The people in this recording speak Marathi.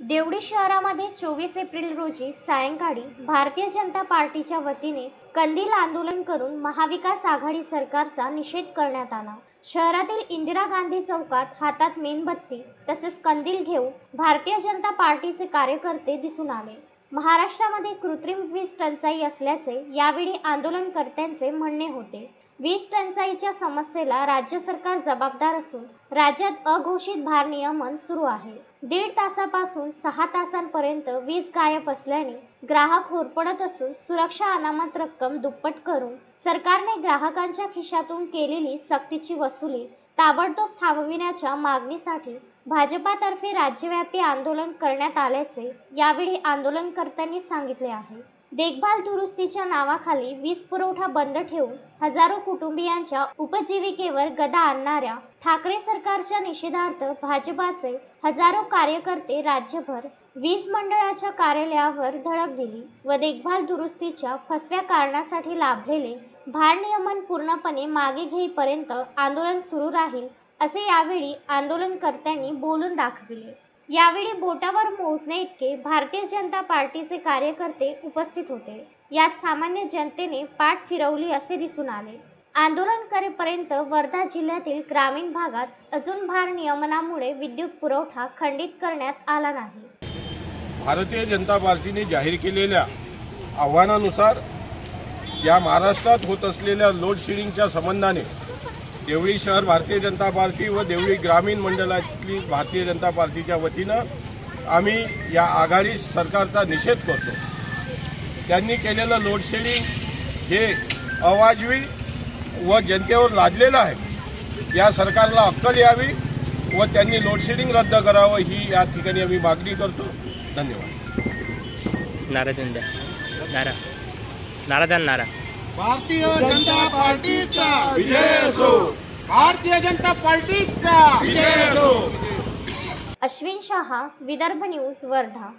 देवडी शहरामध्ये चोवीस एप्रिल रोजी सायंकाळी भारतीय जनता पार्टीच्या वतीने कंदील आंदोलन करून महाविकास आघाडी सरकारचा निषेध करण्यात आला. शहरातील इंदिरा गांधी चौकात हातात मेणबत्ती तसेच कंदील घेऊन भारतीय जनता पार्टीचे कार्यकर्ते दिसून आले. महाराष्ट्रामध्ये कृत्रिम वीज टंचाई असल्याचे यावेळी आंदोलनकर्त्यांचे म्हणणे होते. वीज टंचाईच्या समस्येला राज्य सरकार जबाबदार असून राज्यात अघोषित भारनियमन सुरू आहे. दीड तासापासून सहा तासांपर्यंत वीज गायब असल्याने ग्राहक होरपडत असून सुरक्षा अनामत रक्कम दुप्पट करून सरकारने ग्राहकांच्या खिशातून केलेली सक्तीची वसुली ताबडतोब थांबविण्याच्या मागणीसाठी भाजपातर्फे राज्यव्यापी आंदोलन करण्यात आल्याचे यावेळी आंदोलनकर्त्यांनी सांगितले आहे. देखभाल दुरुस्तीच्या नावाखाली वीज पुरवठा बंद ठेवून हजारो कुटुंबियांच्या उपजीविकेवर गदा आणणाऱ्या ठाकरे सरकारच्या निषेधार्थ भाजपाचे हजारो कार्यकर्ते राज्यभर वीज मंडळाच्या कार्यालयावर धडक दिली व देखभाल दुरुस्तीच्या फसव्या कारणासाठी लाभलेले भारनियमन पूर्णपणे मागे घेईपर्यंत आंदोलन सुरू राहील असे यावेळी आंदोलनकर्त्यांनी बोलून दाखविले. यावेळी बोटावर मोजणे इतके भारतीय जनता पार्टीचे कार्यकर्ते उपस्थित होते. यात सामान्य जनतेने पाठ फिरवली असे दिसून आले. आंदोलन करेपर्यंत वर्धा जिल्ह्यातील ग्रामीण भागात अजून भार नियमनामुळे विद्युत पुरवठा खंडित करण्यात आला नाही. भारतीय जनता पार्टीने जाहीर केलेल्या आव्हानानुसार या महाराष्ट्रात होत असलेल्या लोड शेडिंगच्या संबंधाने देवळी शहर भारतीय जनता पार्टी व देवळी ग्रामीण मंडळातली भारतीय जनता पार्टीच्या वतीनं आम्ही या आघाडी सरकारचा निषेध करतो. त्यांनी केलेलं लोडशेडिंग हे अवाजवी व जनतेवर लादलेलं आहे. या सरकारला अक्कल यावी व त्यांनी लोडशेडिंग रद्द करावं ही या ठिकाणी आम्ही मागणी करतो. धन्यवाद. नारा द्या. नारा. नारा द्या नारा. भारतीय जनता पार्टीचा. विजय असो भारतीय जनता पार्टीचा. विजय असो अश्विन शहा विदर्भ न्यूज वर्धा.